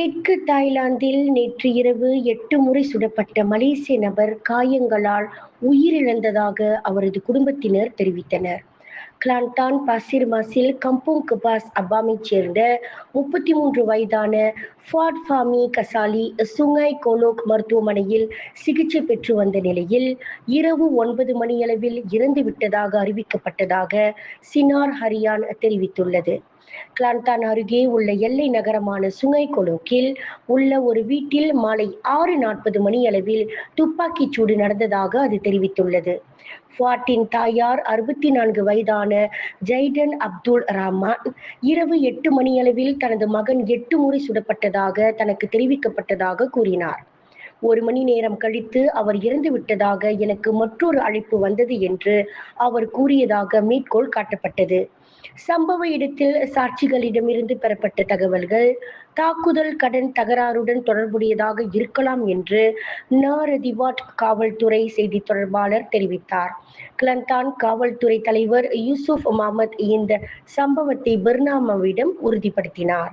தெற்கு தாய்லாந்தில் நேற்று இரவு எட்டு முறை சுடப்பட்ட மலேசிய நபர் காயங்களால் உயிரிழந்ததாக அவரது குடும்பத்தினர் தெரிவித்தனர். கிளாந்தான் பாசிர் மாசில் கம்போங் கபாஸ் அப்பாமைச் சேர்ந்த முப்பத்தி மூன்று வயதான Fad Fahmi Ghazali Sungai Kolok மருத்துவமனையில் சிகிச்சை பெற்று வந்த நிலையில் இரவு ஒன்பது மணியளவில் இறந்து விட்டதாக அறிவிக்கப்பட்டதாக சினார் ஹரியான் தெரிவித்துள்ளது. கிளாந்தான் அருகே உள்ள எல்லை நகரமான சுங்கை கொலோக்கில் உள்ள ஒரு வீட்டில் மாலை ஆறு நாற்பது மணியளவில் துப்பாக்கிச் சூடு நடந்ததாக அது தெரிவித்துள்ளது. ஃபாட்டின் தாயார் அறுபத்தி நான்கு வயதான ஜைடன் அப்துல் ரஹ்மான் இரவு எட்டு மணியளவில் தனது மகன் எட்டு முறை சுடப்பட்டதாக தனக்கு தெரிவிக்கப்பட்டதாக கூறினார். ஒரு மணி நேரம் கழித்து அவர் இறந்து விட்டதாக எனக்கு மற்றொரு அழைப்பு வந்தது என்று அவர் கூறியதாக மேற்கோள் காட்டப்பட்டது. சம்பவ இடத்தில் சாட்சிகளிடமிருந்து பெறப்பட்ட தகவல்கள் தாக்குதல் கடன் தகராறுடன் தொடர்புடையதாக இருக்கலாம் என்று நாரதிவாட் காவல்துறை செய்தி தொடர்பாளர் தெரிவித்தார். கிளந்தான் காவல்துறை தலைவர் யூசுப் முகமது இந்த சம்பவத்தை பெர்னாமாவிடம் உறுதிப்படுத்தினார்.